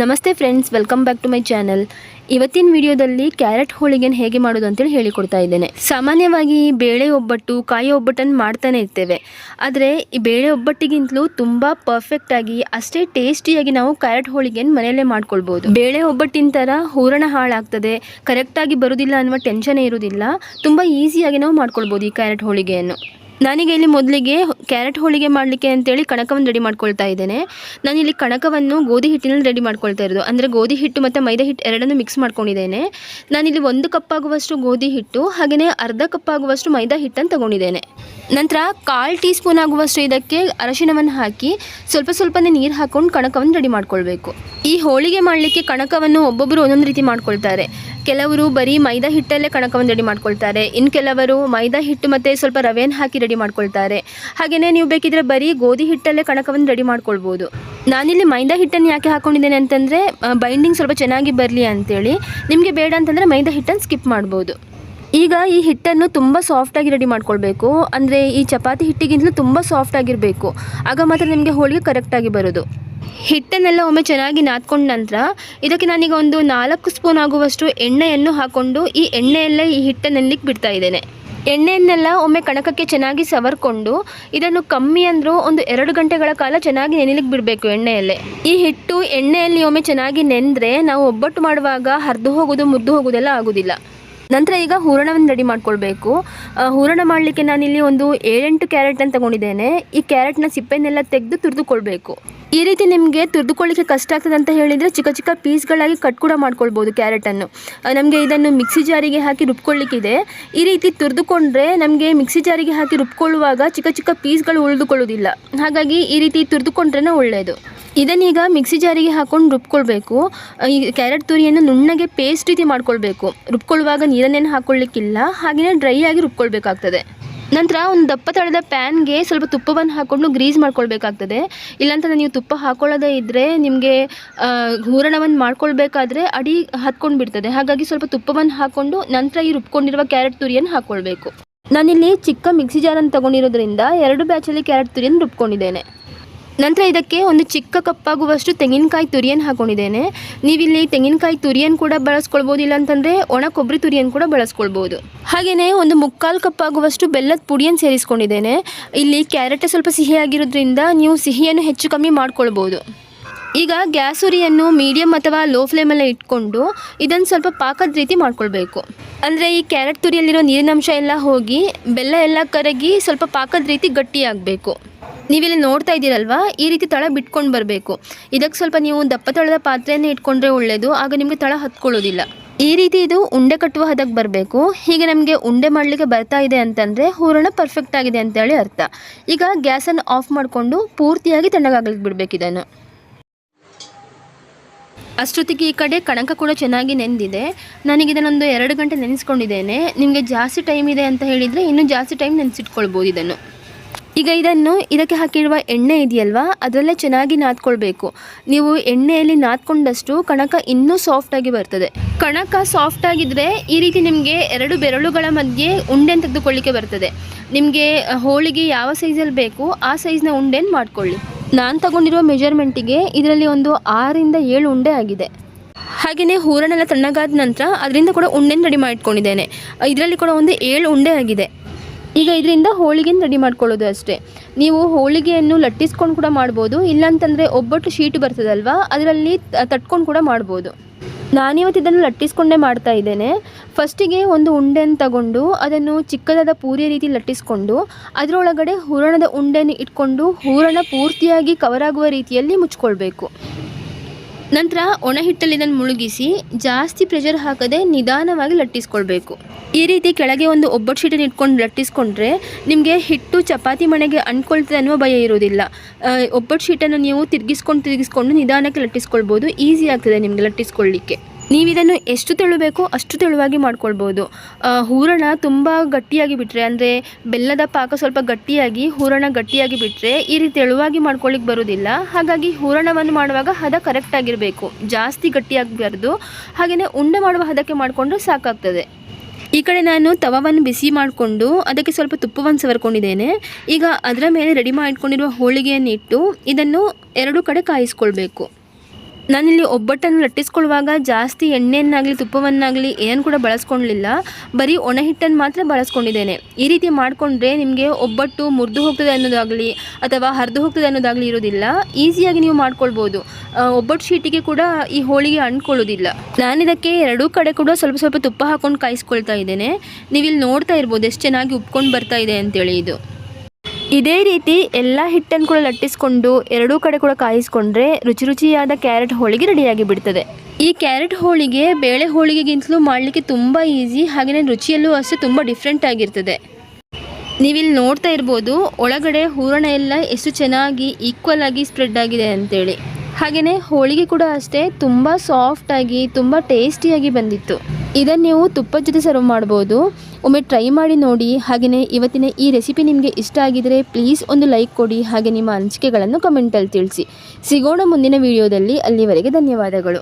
ನಮಸ್ತೆ friends, welcome back to my channel. ಇವತ್ತಿನ ವಿಡಿಯೋದಲ್ಲಿ ಕ್ಯಾರೆಟ್ ಹೋಳಿಗೆನ ಹೇಗೆ ಮಾಡೋದು ಅಂತೇಳಿ ಹೇಳಿಕೊಡ್ತಾ ಇದ್ದೇನೆ. ಸಾಮಾನ್ಯವಾಗಿ ಬೇಳೆ ಒಬ್ಬಟ್ಟು, ಕಾಯಿ ಒಬ್ಬಟ್ಟನ್ನು ಮಾಡ್ತಾನೆ ಇರ್ತೇವೆ. ಆದರೆ ಈ ಬೇಳೆ ಒಬ್ಬಟ್ಟಿಗಿಂತಲೂ ತುಂಬ ಪರ್ಫೆಕ್ಟಾಗಿ ಅಷ್ಟೇ ಟೇಸ್ಟಿಯಾಗಿ ನಾವು ಕ್ಯಾರೆಟ್ ಹೋಳಿಗೆನ ಮನೆಯಲ್ಲೇ ಮಾಡ್ಕೊಳ್ಬೋದು. ಬೇಳೆ ಒಬ್ಬಟ್ಟಿನ ಥರ ಹೂರಣ ಹಾಳಾಗ್ತದೆ ಕರೆಕ್ಟಾಗಿ ಬರೋದಿಲ್ಲ ಅನ್ನುವ ಟೆನ್ಷನೇ ಇರೋದಿಲ್ಲ. ತುಂಬ ಈಸಿಯಾಗಿ ನಾವು ಮಾಡ್ಕೊಳ್ಬೋದು ಈ ಕ್ಯಾರೆಟ್ ಹೋಳಿಗೆಯನ್ನು. ನಾನೀಗ ಇಲ್ಲಿ ಮೊದಲಿಗೆ ಕ್ಯಾರೆಟ್ ಹೋಳಿಗೆ ಮಾಡಲಿಕ್ಕೆ ಅಂತೇಳಿ ಕಣಕವನ್ನು ರೆಡಿ ಮಾಡ್ಕೊಳ್ತಾ ಇದ್ದೇನೆ. ನಾನಿಲ್ಲಿ ಕಣಕವನ್ನು ಗೋಧಿ ಹಿಟ್ಟಿನಲ್ಲಿ ರೆಡಿ ಮಾಡ್ಕೊಳ್ತಾ ಇರೋದು. ಅಂದರೆ ಗೋಧಿ ಹಿಟ್ಟು ಮತ್ತು ಮೈದಾ ಹಿಟ್ಟು ಎರಡನ್ನೂ ಮಿಕ್ಸ್ ಮಾಡ್ಕೊಂಡಿದ್ದೇನೆ. ನಾನಿಲ್ಲಿ ಒಂದು ಕಪ್ ಆಗುವಷ್ಟು ಗೋಧಿ ಹಿಟ್ಟು ಹಾಗೆಯೇ ಅರ್ಧ ಕಪ್ ಆಗುವಷ್ಟು ಮೈದಾ ಹಿಟ್ಟನ್ನು ತಗೊಂಡಿದ್ದೇನೆ. ನಂತರ ಕಾಲು ಟೀ ಸ್ಪೂನ್ ಆಗುವಷ್ಟು ಇದಕ್ಕೆ ಅರಶಿನವನ್ನು ಹಾಕಿ ಸ್ವಲ್ಪ ಸ್ವಲ್ಪನೇ ನೀರು ಹಾಕೊಂಡು ಕಣಕವನ್ನು ರೆಡಿ ಮಾಡ್ಕೊಳ್ಬೇಕು. ಈ ಹೋಳಿಗೆ ಮಾಡಲಿಕ್ಕೆ ಕಣಕವನ್ನು ಒಬ್ಬೊಬ್ಬರು ಒಂದೊಂದು ರೀತಿ ಮಾಡ್ಕೊಳ್ತಾರೆ. ಕೆಲವರು ಬರೀ ಮೈದಾ ಹಿಟ್ಟಲ್ಲೇ ಕಣಕವನ್ನು ರೆಡಿ ಮಾಡ್ಕೊಳ್ತಾರೆ. ಇನ್ನು ಕೆಲವರು ಮೈದಾ ಹಿಟ್ಟು ಮತ್ತು ಸ್ವಲ್ಪ ರವೆಯನ್ನು ಹಾಕಿ ರೆಡಿ ಮಾಡ್ಕೊಳ್ತಾರೆ. ಹಾಗೆಯೇ ನೀವು ಬೇಕಿದ್ರೆ ಬರೀ ಗೋಧಿ ಹಿಟ್ಟಲ್ಲೇ ಕಣಕವನ್ನು ರೆಡಿ ಮಾಡ್ಕೊಳ್ಬೋದು. ನಾನಿಲ್ಲಿ ಮೈದಾ ಹಿಟ್ಟನ್ನು ಯಾಕೆ ಹಾಕೊಂಡಿದ್ದೇನೆ ಅಂತಂದರೆ ಬೈಂಡಿಂಗ್ ಸ್ವಲ್ಪ ಚೆನ್ನಾಗಿ ಬರಲಿ ಅಂತೇಳಿ. ನಿಮಗೆ ಬೇಡ ಅಂತಂದರೆ ಮೈದಾ ಹಿಟ್ಟನ್ನು ಸ್ಕಿಪ್ ಮಾಡ್ಬೋದು. ಈಗ ಈ ಹಿಟ್ಟನ್ನು ತುಂಬ ಸಾಫ್ಟಾಗಿ ರೆಡಿ ಮಾಡ್ಕೊಳ್ಬೇಕು. ಅಂದರೆ ಈ ಚಪಾತಿ ಹಿಟ್ಟಿಗಿಂತಲೂ ತುಂಬ ಸಾಫ್ಟ್ ಆಗಿರಬೇಕು. ಆಗ ಮಾತ್ರ ನಿಮಗೆ ಹೋಳಿಗೆ ಕರೆಕ್ಟಾಗಿ ಬರೋದು. ಹಿಟ್ಟನ್ನೆಲ್ಲ ಒಮ್ಮೆ ಚೆನ್ನಾಗಿ ನಾದ್ಕೊಂಡ ನಂತರ ಇದಕ್ಕೆ ನಾನೀಗ ಒಂದು ನಾಲ್ಕು ಸ್ಪೂನ್ ಆಗುವಷ್ಟು ಎಣ್ಣೆಯನ್ನು ಹಾಕ್ಕೊಂಡು ಈ ಎಣ್ಣೆಯಲ್ಲೇ ಈ ಹಿಟ್ಟನ್ನೆಲ್ಲಿಗೆ ಬಿಡ್ತಾ ಇದ್ದೇನೆ. ಎಣ್ಣೆಯನ್ನೆಲ್ಲ ಒಮ್ಮೆ ಕಣಕಕ್ಕೆ ಚೆನ್ನಾಗಿ ಸವರ್ಕೊಂಡು ಇದನ್ನು ಕಮ್ಮಿ ಅಂದರೂ ಒಂದು ಎರಡು ಗಂಟೆಗಳ ಕಾಲ ಚೆನ್ನಾಗಿ ನೆನೆಲಿಕ್ಕೆ ಬಿಡಬೇಕು ಎಣ್ಣೆಯಲ್ಲೇ. ಈ ಹಿಟ್ಟು ಎಣ್ಣೆಯಲ್ಲಿ ಒಮ್ಮೆ ಚೆನ್ನಾಗಿ ನೆಂದರೆ ನಾವು ಒಬ್ಬಟ್ಟು ಮಾಡುವಾಗ ಹರಿದು ಹೋಗೋದು, ಮುದ್ದು ಹೋಗೋದೆಲ್ಲ ಆಗೋದಿಲ್ಲ. ನಂತರ ಈಗ ಹೂರಣವನ್ನು ರೆಡಿ ಮಾಡ್ಕೊಳ್ಬೇಕು. ಹೂರಣ ಮಾಡಲಿಕ್ಕೆ ನಾನಿಲ್ಲಿ ಒಂದು ಏಳೆಂಟು ಕ್ಯಾರೆಟನ್ನು ತಗೊಂಡಿದ್ದೇನೆ. ಈ ಕ್ಯಾರೆಟ್ನ ಸಿಪ್ಪೆನೆಲ್ಲ ತೆಗೆದು ತುರಿದುಕೊಳ್ಬೇಕು. ಈ ರೀತಿ ನಿಮಗೆ ತುರಿದುಕೊಳ್ಳಿಕ್ಕೆ ಕಷ್ಟ ಆಗ್ತದೆ ಅಂತ ಹೇಳಿದರೆ ಚಿಕ್ಕ ಚಿಕ್ಕ ಪೀಸ್ಗಳಾಗಿ ಕಟ್ ಕೂಡ ಮಾಡ್ಕೊಳ್ಬೋದು ಕ್ಯಾರೆಟನ್ನು. ನಮಗೆ ಇದನ್ನು ಮಿಕ್ಸಿ ಜಾರಿಗೆ ಹಾಕಿ ರುಬ್ಕೊಳ್ಳಿಕ್ಕಿದೆ. ಈ ರೀತಿ ತುರಿದುಕೊಂಡ್ರೆ ನಮಗೆ ಮಿಕ್ಸಿ ಜಾರಿಗೆ ಹಾಕಿ ರುಬ್ಕೊಳ್ಳುವಾಗ ಚಿಕ್ಕ ಚಿಕ್ಕ ಪೀಸ್ಗಳು ಉಳಿದುಕೊಳ್ಳೋದಿಲ್ಲ ಹಾಗಾಗಿ ಈ ರೀತಿ ತುರಿದುಕೊಂಡ್ರೆ ಒಳ್ಳೆಯದು ಇದನ್ನೀಗ ಮಿಕ್ಸಿ ಜಾರಿಗೆ ಹಾಕೊಂಡು ರುಬ್ಕೊಳ್ಬೇಕು. ಈ ಕ್ಯಾರೆಟ್ ತುರಿಯನ್ನು ನುಣ್ಣಗೆ ಪೇಸ್ಟ್ ರೀತಿ ಮಾಡ್ಕೊಳ್ಬೇಕು. ರುಬ್ಕೊಳ್ಳುವಾಗ ನೀರನ್ನೇನು ಹಾಕ್ಕೊಳ್ಳಿಕ್ಕಿಲ್ಲ ಹಾಗೆಯೇ ಡ್ರೈ ಆಗಿ ರುಬ್ಕೊಳ್ಬೇಕಾಗ್ತದೆ. ನಂತರ ಒಂದು ದಪ್ಪ ತಳದ ಪ್ಯಾನ್ಗೆ ಸ್ವಲ್ಪ ತುಪ್ಪವನ್ನು ಹಾಕ್ಕೊಂಡು ಗ್ರೀಸ್ ಮಾಡ್ಕೊಳ್ಬೇಕಾಗ್ತದೆ. ಇಲ್ಲಾಂತಂದ್ರೆ ನೀವು ತುಪ್ಪ ಹಾಕೊಳ್ಳೋದೇ ಇದ್ದರೆ ನಿಮಗೆ ಹೂರಣವನ್ನು ಮಾಡ್ಕೊಳ್ಬೇಕಾದ್ರೆ ಅಡಿ ಹತ್ಕೊಂಡು ಬಿಡ್ತದೆ ಹಾಗಾಗಿ ಸ್ವಲ್ಪ ತುಪ್ಪವನ್ನು ಹಾಕ್ಕೊಂಡು ನಂತರ ಈ ರುಬ್ಕೊಂಡಿರುವ ಕ್ಯಾರೆಟ್ ತುರಿಯನ್ನು ಹಾಕ್ಕೊಳ್ಬೇಕು. ನಾನಿಲ್ಲಿ ಚಿಕ್ಕ ಮಿಕ್ಸಿ ಜಾರನ್ನು ತಗೊಂಡಿರೋದ್ರಿಂದ ಎರಡು ಬ್ಯಾಚಲ್ಲಿ ಕ್ಯಾರೆಟ್ ತುರಿಯನ್ನು ರುಬ್ಕೊಂಡಿದ್ದೇನೆ. ನಂತರ ಇದಕ್ಕೆ ಒಂದು ಚಿಕ್ಕ ಕಪ್ಪಾಗುವಷ್ಟು ತೆಂಗಿನಕಾಯಿ ತುರಿಯನ್ನು ಹಾಕೊಂಡಿದ್ದೇನೆ. ನೀವಿಲ್ಲಿ ತೆಂಗಿನಕಾಯಿ ತುರಿಯನ್ನು ಕೂಡ ಬಳಸ್ಕೊಳ್ಬೋದು ಇಲ್ಲಾಂತಂದರೆ ಒಣ ಕೊಬ್ಬರಿ ತುರಿಯನ್ನು ಕೂಡ ಬಳಸ್ಕೊಳ್ಬೋದು. ಹಾಗೆಯೇ ಒಂದು ಮುಕ್ಕಾಲು ಕಪ್ಪಾಗುವಷ್ಟು ಬೆಲ್ಲದ ಪುಡಿಯನ್ನು ಸೇರಿಸ್ಕೊಂಡಿದ್ದೇನೆ. ಇಲ್ಲಿ ಕ್ಯಾರೆಟ್ ಸ್ವಲ್ಪ ಸಿಹಿಯಾಗಿರೋದ್ರಿಂದ ನೀವು ಸಿಹಿಯನ್ನು ಹೆಚ್ಚು ಕಮ್ಮಿ ಮಾಡ್ಕೊಳ್ಬೋದು. ಈಗ ಗ್ಯಾಸ್ ಉರಿಯನ್ನು ಮೀಡಿಯಮ್ ಅಥವಾ ಲೋ ಫ್ಲೇಮಲ್ಲೇ ಇಟ್ಕೊಂಡು ಇದನ್ನು ಸ್ವಲ್ಪ ಪಾಕದ ರೀತಿ ಮಾಡ್ಕೊಳ್ಬೇಕು. ಅಂದರೆ ಈ ಕ್ಯಾರೆಟ್ ತುರಿಯಲ್ಲಿರೋ ನೀರಿನಂಶ ಎಲ್ಲ ಹೋಗಿ ಬೆಲ್ಲ ಎಲ್ಲ ಕರಗಿ ಸ್ವಲ್ಪ ಪಾಕದ ರೀತಿ ಗಟ್ಟಿಯಾಗಬೇಕು. ನೀವಿಲ್ಲಿ ನೋಡ್ತಾ ಇದ್ದೀರಲ್ವಾ? ಈ ರೀತಿ ತಳ ಬಿಟ್ಕೊಂಡು ಬರಬೇಕು. ಇದಕ್ಕೆ ಸ್ವಲ್ಪ ನೀವು ದಪ್ಪ ತಳದ ಪಾತ್ರೆಯನ್ನು ಇಟ್ಕೊಂಡ್ರೆ ಒಳ್ಳೆಯದು ಆಗ ನಿಮಗೆ ತಳ ಹತ್ಕೊಳ್ಳೋದಿಲ್ಲ. ಈ ರೀತಿ ಇದು ಉಂಡೆ ಕಟ್ಟುವ ಹದಕ್ಕೆ ಬರಬೇಕು. ಹೀಗೆ ನಮಗೆ ಉಂಡೆ ಮಾಡಲಿಕ್ಕೆ ಬರ್ತಾ ಇದೆ ಅಂತಂದರೆ ಹೂರಣ ಪರ್ಫೆಕ್ಟ್ ಆಗಿದೆ ಅಂತೇಳಿ ಅರ್ಥ. ಈಗ ಗ್ಯಾಸನ್ನು ಆಫ್ ಮಾಡಿಕೊಂಡು ಪೂರ್ತಿಯಾಗಿ ತಣ್ಣಗಾಗ್ಲಿಕ್ಕೆ ಬಿಡಬೇಕು ಇದನ್ನು. ಅಷ್ಟೊತ್ತಿಗೆ ಈ ಕಡೆ ಕಣಕ ಕೂಡ ಚೆನ್ನಾಗಿ ನೆಂದಿದೆ. ನನಗೆ ಇದನ್ನೊಂದು ಎರಡು ಗಂಟೆ ನೆನೆಸ್ಕೊಂಡಿದ್ದೇನೆ. ನಿಮಗೆ ಜಾಸ್ತಿ ಟೈಮ್ ಇದೆ ಅಂತ ಹೇಳಿದರೆ ಇನ್ನೂ ಜಾಸ್ತಿ ಟೈಮ್ ನೆನೆಸಿಟ್ಕೊಳ್ಬೋದು ಇದನ್ನು. ಈಗ ಇದನ್ನು ಇದಕ್ಕೆ ಹಾಕಿರುವ ಎಣ್ಣೆ ಇದೆಯಲ್ವಾ? ಅದರಲ್ಲೇ ಚೆನ್ನಾಗಿ ನಾದ್ಕೊಳ್ಬೇಕು. ನೀವು ಎಣ್ಣೆಯಲ್ಲಿ ನಾದ್ಕೊಂಡಷ್ಟು ಕಣಕ ಇನ್ನೂ ಸಾಫ್ಟಾಗಿ ಬರ್ತದೆ. ಕಣಕ ಸಾಫ್ಟ್ ಆಗಿದ್ರೆ ಈ ರೀತಿ ನಿಮಗೆ ಎರಡು ಬೆರಳುಗಳ ಮಧ್ಯೆ ಉಂಡೆನ ತೆಗೆದುಕೊಳ್ಳಿಕ್ಕೆ ಬರ್ತದೆ. ನಿಮಗೆ ಹೋಳಿಗೆ ಯಾವ ಸೈಜಲ್ಲಿ ಬೇಕು ಆ ಸೈಜ್ನ ಉಂಡೆನ ಮಾಡ್ಕೊಳ್ಳಿ. ನಾನು ತಗೊಂಡಿರುವ ಮೆಜರ್ಮೆಂಟಿಗೆ ಇದರಲ್ಲಿ ಒಂದು ಆರಿಂದ ಏಳು ಉಂಡೆ ಆಗಿದೆ. ಹಾಗೆಯೇ ಹೂರಣೆಲ್ಲ ತಣ್ಣಗಾದ ನಂತರ ಅದರಿಂದ ಕೂಡ ಉಂಡೆನ ರೆಡಿ ಮಾಡಿಟ್ಕೊಂಡಿದ್ದೇನೆ. ಇದರಲ್ಲಿ ಕೂಡ ಒಂದು ಏಳು ಉಂಡೆ ಆಗಿದೆ. ಈಗ ಇದರಿಂದ ಹೋಳಿಗೆನ ರೆಡಿ ಮಾಡ್ಕೊಳ್ಳೋದು ಅಷ್ಟೇ. ನೀವು ಹೋಳಿಗೆಯನ್ನು ಲಟ್ಟಿಸ್ಕೊಂಡು ಕೂಡ ಮಾಡ್ಬೋದು, ಇಲ್ಲಾಂತಂದರೆ ಒಬ್ಬಟ್ಟು ಶೀಟ್ ಬರ್ತದಲ್ವಾ, ಅದರಲ್ಲಿ ತಟ್ಕೊಂಡು ಕೂಡ ಮಾಡ್ಬೋದು. ನಾನಿವತ್ತು ಇದನ್ನು ಲಟ್ಟಿಸ್ಕೊಂಡೇ ಮಾಡ್ತಾ ಇದ್ದೇನೆ. ಫಸ್ಟಿಗೆ ಒಂದು ಉಂಡೆನ ತಗೊಂಡು, ಅದನ್ನು ಚಿಕ್ಕದಾದ ಪೂರಿಯ ರೀತಿ ಲಟ್ಟಿಸ್ಕೊಂಡು, ಅದರೊಳಗಡೆ ಹೂರಣದ ಉಂಡೆನ ಇಟ್ಕೊಂಡು, ಹೂರಣ ಪೂರ್ತಿಯಾಗಿ ಕವರ್ ಆಗುವ ರೀತಿಯಲ್ಲಿ ಮುಚ್ಕೊಳ್ಬೇಕು. ನಂತರ ಒಣ ಹಿಟ್ಟಲ್ಲಿ ಇದನ್ನು ಮುಳುಗಿಸಿ ಜಾಸ್ತಿ ಪ್ರೆಷರ್ ಹಾಕದೆ ನಿಧಾನವಾಗಿ ಲಟ್ಟಿಸ್ಕೊಳ್ಬೇಕು. ಈ ರೀತಿ ಕೆಳಗೆ ಒಂದು ಒಬ್ಬಟ್ಟು ಶೀಟನ್ನು ಇಟ್ಕೊಂಡು ಲಟ್ಟಿಸ್ಕೊಂಡ್ರೆ ನಿಮಗೆ ಹಿಟ್ಟು ಚಪಾತಿ ಮಣೆಗೆ ಅಂಟ್ಕೊಳ್ತದೆ ಅನ್ನುವ ಭಯ ಇರೋದಿಲ್ಲ ಒಬ್ಬಟ್ಟು ಶೀಟನ್ನು ನೀವು ತಿರುಗಿಸ್ಕೊಂಡು ತಿರುಗಿಸ್ಕೊಂಡು ನಿಧಾನಕ್ಕೆ ಲಟ್ಟಿಸ್ಕೊಳ್ಬೋದು, ಈಸಿ ಆಗ್ತದೆ ನಿಮಗೆ ಲಟ್ಟಿಸ್ಕೊಳ್ಳಿಕ್ಕೆ ನೀವು ಇದನ್ನು ಎಷ್ಟು ತೆಳುಬೇಕೋ ಅಷ್ಟು ತೆಳುವಾಗಿ ಮಾಡ್ಕೊಳ್ಬೋದು. ಹೂರಣ ತುಂಬ ಗಟ್ಟಿಯಾಗಿ ಬಿಟ್ಟರೆ ಅಂದರೆ ಬೆಲ್ಲದ ಪಾಕ ಸ್ವಲ್ಪ ಗಟ್ಟಿಯಾಗಿ, ಹೂರಣ ಗಟ್ಟಿಯಾಗಿ ಬಿಟ್ಟರೆ ಈ ರೀತಿ ತೆಳುವಾಗಿ ಮಾಡ್ಕೊಳ್ಳಿಕ್ಕೆ ಬರೋದಿಲ್ಲ. ಹಾಗಾಗಿ ಹೂರಣವನ್ನು ಮಾಡುವಾಗ ಹದ ಕರೆಕ್ಟ್ ಆಗಿರಬೇಕು. ಜಾಸ್ತಿ ಗಟ್ಟಿಯಾಗಬಾರ್ದು. ಹಾಗೆಯೇ ಉಂಡೆ ಮಾಡುವ ಹದಕ್ಕೆ ಮಾಡಿಕೊಂಡು ಸಾಕಾಗ್ತದೆ. ಈ ಕಡೆ ನಾನು ತವವನ್ನು ಬಿಸಿ ಮಾಡಿಕೊಂಡು, ಅದಕ್ಕೆ ಸ್ವಲ್ಪ ತುಪ್ಪವನ್ನು ಸವರ್ಕೊಂಡಿದ್ದೇನೆ. ಈಗ ಅದರ ಮೇಲೆ ರೆಡಿ ಮಾಡಿಕೊಂಡಿರುವ ಹೋಳಿಗೆಯನ್ನು ಇಟ್ಟು ಇದನ್ನು ಎರಡು ಕಡೆ ಕಾಯಿಸ್ಕೊಳ್ಬೇಕು. ನಾನಿಲ್ಲಿ ಒಬ್ಬಟ್ಟನ್ನು ಲಟ್ಟಿಸ್ಕೊಳ್ಳುವಾಗ ಜಾಸ್ತಿ ಎಣ್ಣೆಯನ್ನಾಗಲಿ, ತುಪ್ಪವನ್ನಾಗಲಿ ಏನು ಕೂಡ ಬಳಸ್ಕೊಳ್ಳಲಿಲ್ಲ ಬರೀ ಒಣ ಹಿಟ್ಟನ್ನು ಮಾತ್ರ ಬಳಸ್ಕೊಂಡಿದ್ದೇನೆ. ಈ ರೀತಿ ಮಾಡಿಕೊಂಡ್ರೆ ನಿಮಗೆ ಒಬ್ಬಟ್ಟು ಮುರಿದು ಹೋಗ್ತದೆ ಅನ್ನೋದಾಗಲಿ ಅಥವಾ ಹರಿದು ಹೋಗ್ತದೆ ಅನ್ನೋದಾಗಲಿ ಇರೋದಿಲ್ಲ. ಈಸಿಯಾಗಿ ನೀವು ಮಾಡ್ಕೊಳ್ಬೋದು. ಒಬ್ಬಟ್ಟು ಶೀಟಿಗೆ ಕೂಡ ಈ ಹೋಳಿಗೆ ಅಂಟ್ಕೊಳ್ಳೋದಿಲ್ಲ. ನಾನಿದಕ್ಕೆ ಎರಡೂ ಕಡೆ ಕೂಡ ಸ್ವಲ್ಪ ಸ್ವಲ್ಪ ತುಪ್ಪ ಹಾಕೊಂಡು ಕಾಯಿಸ್ಕೊಳ್ತಾ ಇದ್ದೇನೆ. ನೀವಿಲ್ಲಿ ನೋಡ್ತಾ ಇರ್ಬೋದು ಎಷ್ಟು ಚೆನ್ನಾಗಿ ಉಪ್ಕೊಂಡು ಬರ್ತಾ ಇದೆ ಅಂತೇಳಿ ಇದು. ಇದೇ ರೀತಿ ಎಲ್ಲ ಹಿಟ್ಟನ್ನು ಕೂಡ ಲಟ್ಟಿಸ್ಕೊಂಡು ಎರಡೂ ಕಡೆ ಕೂಡ ಕಾಯಿಸ್ಕೊಂಡ್ರೆ ರುಚಿ ರುಚಿಯಾದ ಕ್ಯಾರೆಟ್ ಹೋಳಿಗೆ ರೆಡಿಯಾಗಿ ಬಿಡ್ತದೆ. ಈ ಕ್ಯಾರೆಟ್ ಹೋಳಿಗೆ ಬೇಳೆ ಹೋಳಿಗೆಗಿಂತಲೂ ಮಾಡಲಿಕ್ಕೆ ತುಂಬ ಈಸಿ ಹಾಗೆಯೇ ರುಚಿಯಲ್ಲೂ ಅಷ್ಟೇ ತುಂಬ ಡಿಫ್ರೆಂಟ್ ಆಗಿರ್ತದೆ. ನೀವಿಲ್ಲಿ ನೋಡ್ತಾ ಇರ್ಬೋದು, ಒಳಗಡೆ ಹೂರಣ ಎಲ್ಲ ಎಷ್ಟು ಚೆನ್ನಾಗಿ ಈಕ್ವಲ್ ಆಗಿ ಸ್ಪ್ರೆಡ್ ಆಗಿದೆ ಅಂತೇಳಿ. ಹಾಗೆಯೇ ಹೋಳಿಗೆ ಕೂಡ ಅಷ್ಟೇ ತುಂಬ ಸಾಫ್ಟಾಗಿ ತುಂಬ ಟೇಸ್ಟಿಯಾಗಿ ಬಂದಿತ್ತು. ಇದನ್ನು ನೀವು ತುಪ್ಪದ ಜೊತೆ ಸರ್ವ್ ಮಾಡ್ಬೋದು. ಒಮ್ಮೆ ಟ್ರೈ ಮಾಡಿ ನೋಡಿ. ಹಾಗೆಯೇ ಇವತ್ತಿನ ಈ ರೆಸಿಪಿ ನಿಮಗೆ ಇಷ್ಟ ಆಗಿದರೆ ಪ್ಲೀಸ್ ಒಂದು ಲೈಕ್ ಕೊಡಿ. ಹಾಗೆ ನಿಮ್ಮ ಅನಿಸಿಕೆಗಳನ್ನು ಕಮೆಂಟಲ್ಲಿ ತಿಳಿಸಿ. ಸಿಗೋಣ ಮುಂದಿನ ವಿಡಿಯೋದಲ್ಲಿ ಅಲ್ಲಿವರೆಗೆ ಧನ್ಯವಾದಗಳು.